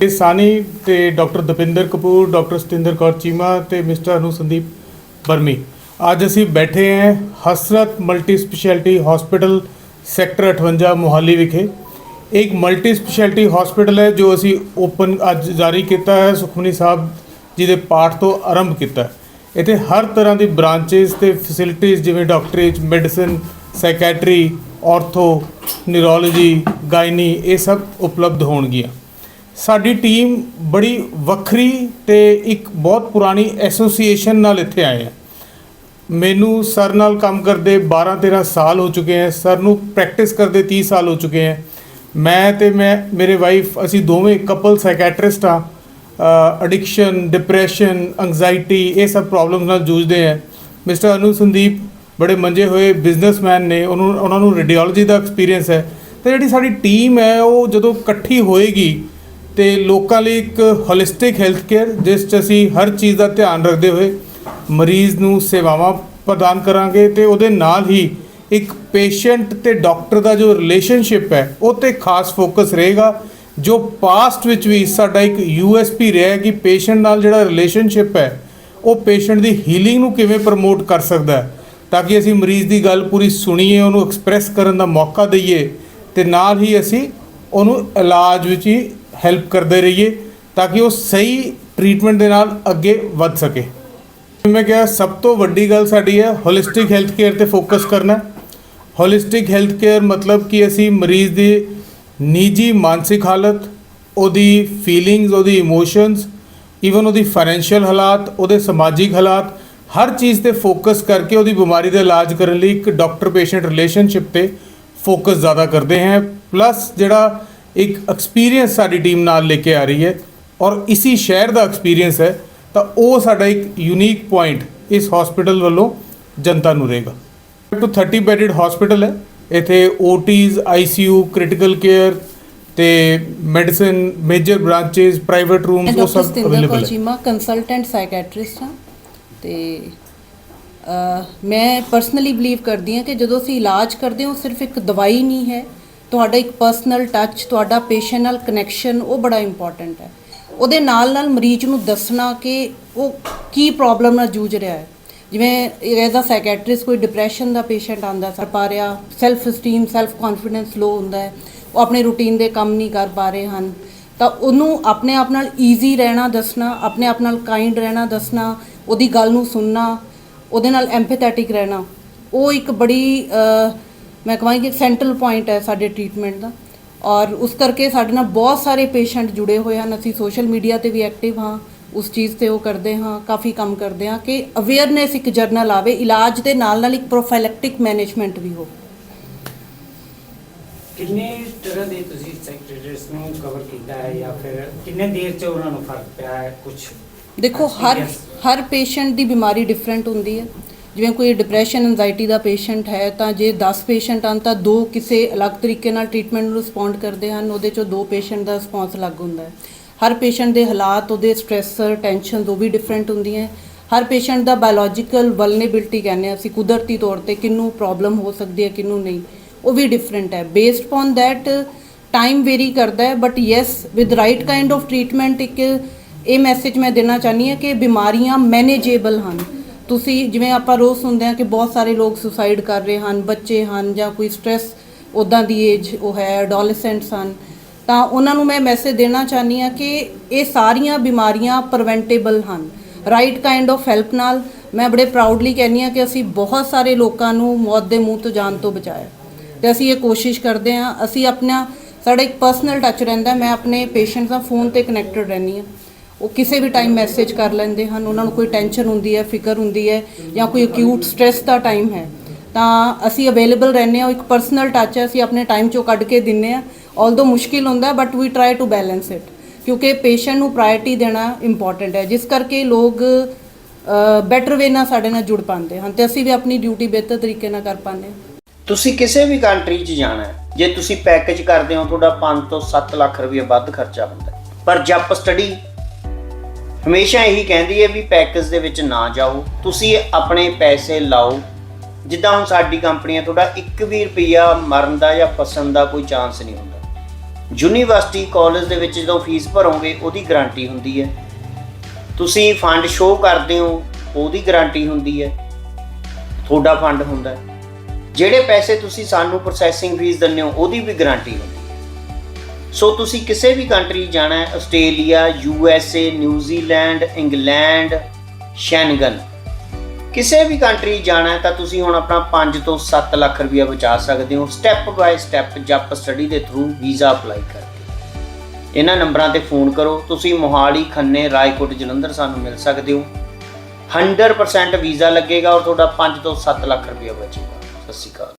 ਇਹ ਸਾਨੀ ਤੇ ਡਾਕਟਰ ਦਪਿੰਦਰ ਕਪੂਰ, ਡਾਕਟਰ ਸਤਿੰਦਰ ਕੌਰ ਚੀਮਾ ਤੇ ਮਿਸਟਰ ਅਨੂ ਸੰਦੀਪ ਬਰਮੀ ਅੱਜ ਅਸੀਂ ਬੈਠੇ ਹਾਂ Hasrat multi speciality hospital sector 58 Mohali ਵਿਖੇ। ਇੱਕ ਮਲਟੀ ਸਪੈਸ਼ਲਿਟੀ ਹਸਪੀਟਲ ਹੈ ਜੋ ਅਸੀਂ ਓਪਨ ਅੱਜ ਜਾਰੀ ਕੀਤਾ ਹੈ, ਸੁਖਮਨੀ ਸਾਹਿਬ ਜੀ ਦੇ ਪਾਠ ਤੋਂ ਆਰੰਭ ਕੀਤਾ ਇੱਥੇ ਹਰ ਤਰ੍ਹਾਂ ਦੀ ਬ੍ਰਾਂਚੇਸ ਤੇ ਫੈਸਿਲਿਟੀਜ਼ ਜਿਵੇਂ ਡਾਕਟਰੇਜ medicine psychiatry ortho neurology gynae ਇਹ ਸਭ ਉਪਲਬਧ ਹੋਣਗੀਆਂ। ਸਾਡੀ ਟੀਮ ਬੜੀ ਵੱਖਰੀ ਤੇ ਇੱਕ ਬਹੁਤ ਪੁਰਾਣੀ ਐਸੋਸੀਏਸ਼ਨ ਨਾਲ ਇੱਥੇ ਆਏ ਆ। ਮੈਨੂੰ ਸਰ ਨਾਲ ਕੰਮ ਕਰਦੇ 12 13 ਸਾਲ ਹੋ ਚੁੱਕੇ ਹੈ ਸਰ ਨੂੰ ਪ੍ਰੈਕਟਿਸ ਕਰਦੇ 30 ਸਾਲ ਹੋ ਚੁੱਕੇ ਹੈ ਮੈਂ ਤੇ ਮੈਂ, ਮੇਰੇ ਵਾਈਫ ਅਸੀਂ ਦੋਵੇਂ ਕਪਲ ਸਾਈਕੈਟ੍ਰਿਸਟ ਆ। ਐਡਿਕਸ਼ਨ ਡਿਪਰੈਸ਼ਨ ਐਂਜ਼ਾਈਟੀ ਇਹ ਸਭ ਪ੍ਰੋਬਲਮਸ ਨਾਲ ਜੂਝਦੇ ਹੈ ਮਿਸਟਰ ਅਨੂ ਸੰਦੀਪ ਬੜੇ ਮੰਜੇ ਹੋਏ ਬਿਜ਼ਨਸਮੈਨ ਨੇ, ਉਹਨੂੰ, ਉਹਨਾਂ ਨੂੰ ਰੇਡੀਓਲੋਜੀ ਦਾ ਐਕਸਪੀਰੀਅੰਸ ਹੈ। ਤੇ ਜਿਹੜੀ ਸਾਡੀ ਟੀਮ ਹੈ, ਉਹ ਜਦੋਂ ਇਕੱਠੀ ਹੋਏਗੀ ਤੇ ਲੋਕਾਂ ਲਈ ਇੱਕ ਹੋਲਿਸਟਿਕ ਹੈਲਥ ਕੇਅਰ ਜਿਸ 'ਚ ਅਸੀਂ ਹਰ ਚੀਜ਼ ਦਾ ਧਿਆਨ ਰੱਖਦੇ ਹੋਏ ਮਰੀਜ਼ ਨੂੰ ਸੇਵਾਵਾਂ ਪ੍ਰਦਾਨ ਕਰਾਂਗੇ ਤੇ ਉਹਦੇ ਨਾਲ ਹੀ ਇੱਕ ਪੇਸ਼ੈਂਟ ਤੇ ਡਾਕਟਰ ਦਾ ਜੋ ਰਿਲੇਸ਼ਨਸ਼ਿਪ ਹੈ, ਉਹ ਤੇ ਖਾਸ ਫੋਕਸ ਰਹੇਗਾ, ਜੋ ਪਾਸਟ ਵਿੱਚ ਵੀ ਸਾਡਾ ਇੱਕ ਯੂਐਸਪੀ ਰਿਹਾ ਕਿ ਪੇਸ਼ੈਂਟ ਨਾਲ ਜਿਹੜਾ ਰਿਲੇਸ਼ਨਸ਼ਿਪ ਹੈ, ਉਹ ਪੇਸ਼ੈਂਟ ਦੀ ਹੀਲਿੰਗ ਨੂੰ ਕਿਵੇਂ ਪ੍ਰਮੋਟ ਕਰ ਸਕਦਾ ਹੈ। ਤਾਂ ਕਿ ਅਸੀਂ ਮਰੀਜ਼ ਦੀ ਗੱਲ ਪੂਰੀ ਸੁਣੀਏ, ਉਹਨੂੰ ਐਕਸਪ੍ਰੈਸ ਕਰਨ ਦਾ ਮੌਕਾ ਦਈਏ ਤੇ ਨਾਲ ਹੀ ਅਸੀਂ ਉਹਨੂੰ ਇਲਾਜ ਵਿੱਚ ਹੀ ਹੈਲਪ ਕਰਦੇ ਰਹੀਏ ਤਾਂ ਕਿ ਉਹ ਸਹੀ ਟ੍ਰੀਟਮੈਂਟ ਦੇ ਨਾਲ ਅੱਗੇ ਵੱਧ ਸਕੇ। ਮੈਂ ਕਿਹਾ, ਸਭ ਤੋਂ ਵੱਡੀ ਗੱਲ ਸਾਡੀ ਹੈ ਹੋਲਿਸਟਿਕ ਹੈਲਥ ਕੇਅਰ ਤੇ ਫੋਕਸ ਕਰਨਾ। ਹੋਲਿਸਟਿਕ ਹੈਲਥ ਕੇਅਰ ਮਤਲਬ ਕਿ ਅਸੀਂ ਮਰੀਜ਼ ਦੀ ਨਿੱਜੀ ਮਾਨਸਿਕ ਹਾਲਤ, ਉਹਦੀ ਫੀਲਿੰਗਸ ਉਹਦੀ ਇਮੋਸ਼ਨਸ ਈਵਨ ਉਹਦੀ ਫਾਈਨੈਂਸ਼ੀਅਲ ਹਾਲਾਤ, ਉਹਦੇ ਸਮਾਜਿਕ ਹਾਲਾਤ ਹਰ ਚੀਜ਼ ਤੇ ਫੋਕਸ ਕਰਕੇ ਉਹਦੀ ਬਿਮਾਰੀ ਦਾ ਇਲਾਜ ਕਰਨ ਲਈ ਇੱਕ ਡਾਕਟਰ ਪੇਸ਼ੈਂਟ ਰਿਲੇਸ਼ਨਸ਼ਿਪ ਤੇ ਫੋਕਸ ਜ਼ਿਆਦਾ ਕਰਦੇ ਹਾਂ। ਪਲੱਸ ਜਿਹੜਾ ਇੱਕ ਐਕਸਪੀਰੀਅੰਸ ਸਾਡੀ ਟੀਮ ਨਾਲ ਲੈ ਕੇ ਆ ਰਹੀ ਹੈ ਔਰ ਇਸੀ ਸ਼ਹਿਰ ਦਾ ਐਕਸਪੀਰੀਅੰਸ ਹੈ ਤਾਂ ਉਹ ਸਾਡਾ ਇੱਕ ਯੂਨੀਕ ਪੁਆਇੰਟ ਇਸ ਹਸਪੀਟਲ ਵੱਲੋਂ ਜਨਤਾ ਨੂੰ ਰਹੇਗਾ। ਟੂ 30 ਬੈਡਡ ਹਸਪੀਟਲ ਹੈ। ਇੱਥੇ OTs ICU ਕ੍ਰਿਟੀਕਲ ਕੇਅਰ ਤੇ medicine major branches private rooms ਉਹ ਸਭ ਅਵੇਲੇਬਲ ਹੈ। ਕੰਸਲਟੈਂਟ ਸਾਈਕੈਟ੍ਰਿਸਟ ਹਾਂ। ਤੇ ਮੈਂ ਪਰਸਨਲੀ ਬਲੀਵ ਕਰਦੀ ਹਾਂ ਕਿ ਜਦੋਂ ਅਸੀਂ ਇਲਾਜ ਕਰਦੇ ਹਾਂ, ਉਹ ਸਿਰਫ ਇੱਕ ਦਵਾਈ ਨਹੀਂ ਹੈ। ਤੁਹਾਡਾ ਇੱਕ ਪਰਸਨਲ ਟੱਚ ਤੁਹਾਡਾ ਪੇਸ਼ੈਂਟ ਨਾਲ ਕਨੈਕਸ਼ਨ ਉਹ ਬੜਾ ਇੰਪੋਰਟੈਂਟ ਹੈ। ਉਹਦੇ ਨਾਲ ਨਾਲ ਮਰੀਜ਼ ਨੂੰ ਦੱਸਣਾ ਕਿ ਉਹ ਕੀ ਪ੍ਰੋਬਲਮ ਨਾਲ ਜੂਝ ਰਿਹਾ ਹੈ। ਜਿਵੇਂ ਐਜ਼ ਅ ਸਾਈਕੈਟ੍ਰਿਸਟ ਕੋਈ ਡਿਪਰੈਸ਼ਨ ਦਾ ਪੇਸ਼ੈਂਟ ਆਂਦਾ ਸਰ ਪਾ ਰਿਹਾ self esteem self confidence low ਹੁੰਦਾ ਹੈ। ਉਹ ਆਪਣੇ ਰੂਟੀਨ ਦੇ ਕੰਮ ਨਹੀਂ ਕਰ ਪਾ ਰਹੇ ਹਨ। ਤਾਂ ਉਹਨੂੰ ਆਪਣੇ ਆਪ ਨਾਲ ਈਜ਼ੀ ਰਹਿਣਾ ਦੱਸਣਾ, ਆਪਣੇ ਆਪ ਨਾਲ ਕਾਈਂਡ ਰਹਿਣਾ ਦੱਸਣਾ ਉਹਦੀ ਗੱਲ ਨੂੰ ਸੁਣਨਾ ਉਹਦੇ ਨਾਲ ਐਮਪੈਥੈਟਿਕ ਰਹਿਣਾ ਉਹ ਇੱਕ ਬੜੀ ਅਹ, ਮੈਂ ਕਹਾਂਗੀ ਕਿ ਸੈਂਟਰਲ ਪੁਆਇੰਟ ਹੈ ਸਾਡੇ ਟ੍ਰੀਟਮੈਂਟ ਦਾ। ਔਰ ਉਸ ਕਰਕੇ ਸਾਡੇ ਨਾਲ ਬਹੁਤ ਸਾਰੇ ਪੇਸ਼ੈਂਟ ਜੁੜੇ ਹੋਏ ਹਨ। ਅਸੀਂ ਸੋਸ਼ਲ ਮੀਡੀਆ ਤੇ ਵੀ ਐਕਟਿਵ ਹਾਂ ਉਸ ਚੀਜ਼ ਤੇ ਉਹ ਕਰਦੇ ਹਾਂ ਕਾਫੀ ਕੰਮ ਕਰਦੇ ਹਾਂ ਕਿ ਅਵੇਅਰਨੈਸ ਇੱਕ ਜਰਨਲ ਆਵੇ ਇਲਾਜ ਦੇ ਨਾਲ ਨਾਲ ਇੱਕ ਪ੍ਰੋਫਾਈਲੈਕਟਿਕ ਮੈਨੇਜਮੈਂਟ ਵੀ ਹੋ ਕਿੰਨੇ ਤਰ੍ਹਾਂ ਦੇ ਤੁਸੀਂ ਸੈਕਟਰੀਜ਼ ਨੂੰ ਕਵਰ ਕੀਤਾ ਹੈ ਜਾਂ ਫਿਰ ਕਿੰਨੇ ਦੇਰ ਚ ਉਹਨਾਂ ਨੂੰ ਫ਼ਰਕ ਪਿਆ ਹੈ? ਕੁਝ ਦੇਖੋ ਹਰ ਹਰ ਪੇਸ਼ੈਂਟ ਦੀ ਬਿਮਾਰੀ ਡਿਫਰੈਂਟ ਹੁੰਦੀ ਹੈ। ਜਿਵੇਂ ਕੋਈ ਡਿਪਰੈਸ਼ਨ ਐਂਜ਼ਾਈਟੀ ਦਾ ਪੇਸ਼ੈਂਟ ਹੈ ਤਾਂ ਜੇ 10 ਪੇਸ਼ੈਂਟ ਹਨ ਤਾਂ ਦੋ ਕਿਸੇ ਅਲੱਗ ਤਰੀਕੇ ਨਾਲ ਟ੍ਰੀਟਮੈਂਟ ਨੂੰ ਰਿਸਪੌਂਡ ਕਰਦੇ ਹਨ ਉਹਦੇ ਚੋਂ ਦੋ ਪੇਸ਼ੈਂਟ ਦਾ ਰਿਸਪੌਂਸ ਅਲੱਗ ਹੁੰਦਾ ਹੈ। ਹਰ ਪੇਸ਼ੈਂਟ ਦੇ ਹਾਲਾਤ ਉਹਦੇ ਸਟ੍ਰੈਸਰ ਟੈਨਸ਼ਨ ਉਹ ਵੀ ਡਿਫਰੈਂਟ ਹੁੰਦੀਆਂ ਹੈ। ਹਰ ਪੇਸ਼ੈਂਟ ਦਾ ਬਾਇਓਲੋਜੀਕਲ ਵਲਨੇਬਿਲਟੀ ਕਹਿੰਦੇ ਹਾਂ ਅਸੀਂ ਕੁਦਰਤੀ ਤੌਰ ਤੇ ਕਿੰਨੂੰ ਪ੍ਰੋਬਲਮ ਹੋ ਸਕਦੀ ਹੈ ਕਿੰਨੂੰ ਨਹੀਂ ਉਹ ਵੀ ਡਿਫਰੈਂਟ ਹੈ। Based on that time very ਕਰਦਾ ਹੈ but yes with right kind of treatment ਇੱਕ ਇਹ ਮੈਸੇਜ ਮੈਂ ਦੇਣਾ ਚਾਹਨੀ ਹਾਂ ਕਿ ਬਿਮਾਰੀਆਂ ਮੈਨੇਜੇਬਲ ਹਨ। ਤੁਸੀਂ ਜਿਵੇਂ ਆਪਾਂ ਰੋਜ਼ ਸੁਣਦੇ ਹਾਂ ਕਿ ਬਹੁਤ ਸਾਰੇ ਲੋਕ ਸੁਸਾਈਡ ਕਰ ਰਹੇ ਹਨ, ਬੱਚੇ ਹਨ ਜਾਂ ਕੋਈ ਸਟ੍ਰੈਸ ਉਦਾਂ ਦੀ ਏਜ ਉਹ ਹੈ ਐਡੋਲੈਸੈਂਟਸ ਹਨ, ਤਾਂ ਉਹਨਾਂ ਨੂੰ ਮੈਂ ਮੈਸੇਜ ਦੇਣਾ ਚਾਹਨੀ ਹਾਂ ਕਿ ਇਹ ਸਾਰੀਆਂ ਬਿਮਾਰੀਆਂ ਪ੍ਰੀਵੈਂਟੇਬਲ ਹਨ। ਰਾਈਟ ਕਾਈਂਡ ਆਫ ਹੈਲਪ ਨਾਲ ਮੈਂ ਬੜੇ ਪ੍ਰਾਊਡਲੀ ਕਹਿੰਨੀ ਹਾਂ ਕਿ ਅਸੀਂ ਬਹੁਤ ਸਾਰੇ ਲੋਕਾਂ ਨੂੰ ਮੌਤ ਦੇ ਮੂੰਹ ਤੋਂ ਜਾਣ ਤੋਂ ਬਚਾਇਆ। ਤੇ ਅਸੀਂ ਇਹ ਕੋਸ਼ਿਸ਼ ਕਰਦੇ ਹਾਂ, ਅਸੀਂ ਆਪਣਾ, ਸਾਡਾ ਇੱਕ ਪਰਸਨਲ ਟੱਚ ਰਹਿੰਦਾ, ਮੈਂ ਆਪਣੇ ਪੇਸ਼ੈਂਟਸ ਨਾਲ ਫੋਨ ਤੇ ਕਨੈਕਟਡ ਰਹਿੰਦੀ ਹਾਂ। ਉਹ ਕਿਸੇ ਵੀ ਟਾਈਮ ਮੈਸੇਜ ਕਰ ਲੈਂਦੇ ਹਨ, ਉਹਨਾਂ ਨੂੰ ਕੋਈ ਟੈਨਸ਼ਨ ਹੁੰਦੀ ਹੈ, ਫਿਕਰ ਹੁੰਦੀ ਹੈ ਜਾਂ ਕੋਈ ਅਕਿਊਟ ਸਟ੍ਰੈਸ ਦਾ ਟਾਈਮ ਹੈ, ਤਾਂ ਅਸੀਂ ਅਵੇਲੇਬਲ ਰਹਿੰਦੇ ਹਾਂ, ਉਹ ਇੱਕ ਪਰਸਨਲ ਟੱਚ ਹੈ, ਅਸੀਂ ਆਪਣੇ ਟਾਈਮ ਚੋਂ ਕੱਢ ਕੇ ਦਿੰਨੇ ਆ ਆਲਦੋ ਮੁਸ਼ਕਿਲ ਹੁੰਦਾ but we try to balance it ਕਿਉਂਕਿ ਪੇਸ਼ੈਂਟ ਨੂੰ ਪ੍ਰਾਇੋਰਟੀ ਦੇਣਾ ਇੰਪੋਰਟੈਂਟ ਹੈ, ਜਿਸ ਕਰਕੇ ਲੋਕ ਬੈਟਰ ਵੇ ਨਾਲ ਸਾਡੇ ਨਾਲ ਜੁੜ ਪਾਉਂਦੇ ਹਨ, ਤੇ ਅਸੀਂ ਵੀ ਆਪਣੀ ਡਿਊਟੀ ਬਿਹਤਰ ਤਰੀਕੇ ਨਾਲ ਕਰ ਪਾਉਂਦੇ ਹਾਂ। ਤੁਸੀਂ ਕਿਸੇ ਵੀ ਕੰਟਰੀ 'ਚ ਜਾਣਾ ਹੈ, ਜੇ ਤੁਸੀਂ ਪੈਕੇਜ ਕਰਦੇ ਹੋ, ਤੁਹਾਡਾ 5 ਤੋਂ 7 ਲੱਖ ਰੁਪਏ ਵੱਧ ਖਰਚਾ ਹੁੰਦਾ ਪਰ ਜਪ ਸਟੱਡੀ ਹਮੇਸ਼ਾ ਇਹੀ ਕਹਿੰਦੀ ਹੈ ਵੀ ਪੈਕੇਜ ਦੇ ਵਿੱਚ ਨਾ ਜਾਓ। ਤੁਸੀਂ ਆਪਣੇ ਪੈਸੇ ਲਾਓ। ਜਿੱਦਾਂ ਹੁਣ ਸਾਡੀ ਕੰਪਨੀਆਂ ਤੁਹਾਡਾ 1 ਵੀ ਰੁਪਿਆ ਮਰਨ ਦਾ ਜਾਂ ਫਸਣ ਦਾ ਕੋਈ ਚਾਂਸ ਨਹੀਂ ਹੁੰਦਾ। ਯੂਨੀਵਰਸਿਟੀ ਕਾਲਜ ਦੇ ਵਿੱਚ ਜਦੋਂ ਫੀਸ ਭਰੋਗੇ, ਉਹਦੀ ਗਾਰੰਟੀ ਹੁੰਦੀ ਹੈ। ਤੁਸੀਂ ਫੰਡ ਸ਼ੋਅ ਕਰਦੇ ਹੋ, ਉਹਦੀ ਗਾਰੰਟੀ ਹੁੰਦੀ ਹੈ। ਤੁਹਾਡਾ ਫੰਡ ਹੁੰਦਾ ਜਿਹੜੇ ਪੈਸੇ ਤੁਸੀਂ ਸਾਨੂੰ ਪ੍ਰੋਸੈਸਿੰਗ ਫੀਸ ਦਿੰਦੇ ਹੋ, ਉਹਦੀ ਵੀ ਗਾਰੰਟੀ ਹੁੰਦੀ ਸੋ ਤੁਸੀਂ ਕਿਸੇ ਵੀ ਕੰਟਰੀ ਜਾਣਾ ਹੈ Australia U S A New Zealand England Schengen ਕਿਸੇ ਵੀ ਕੰਟਰੀ ਜਾਣਾ ਹੈ ਤਾਂ ਤੁਸੀਂ ਹੁਣ ਆਪਣਾ 5 ਤੋਂ 7 ਲੱਖ ਰੁਪਇਆ ਬਚਾ ਸਕਦੇ ਹੋ ਸਟੈਪ ਬਾਏ ਸਟੈਪ ਜਪ ਸਟੱਡੀ ਦੇ ਥਰੂ ਵੀਜ਼ਾ ਅਪਲਾਈ ਕਰਕੇ। ਇਹਨਾਂ ਨੰਬਰਾਂ ਤੇ ਫੋਨ ਕਰੋ, ਤੁਸੀਂ ਮੋਹਾਲੀ, ਖੰਨੇ, ਰਾਏਕੋਟ, ਜਲੰਧਰ ਸਾਨੂੰ ਮਿਲ ਸਕਦੇ ਹੋ। 100% ਵੀਜ਼ਾ ਲੱਗੇਗਾ ਔਰ ਤੁਹਾਡਾ 5 ਤੋਂ 7 ਲੱਖ ਰੁਪਇਆ ਬਚੇਗਾ। ਸਤਿ ਸ਼੍ਰੀ ਅਕਾਲ।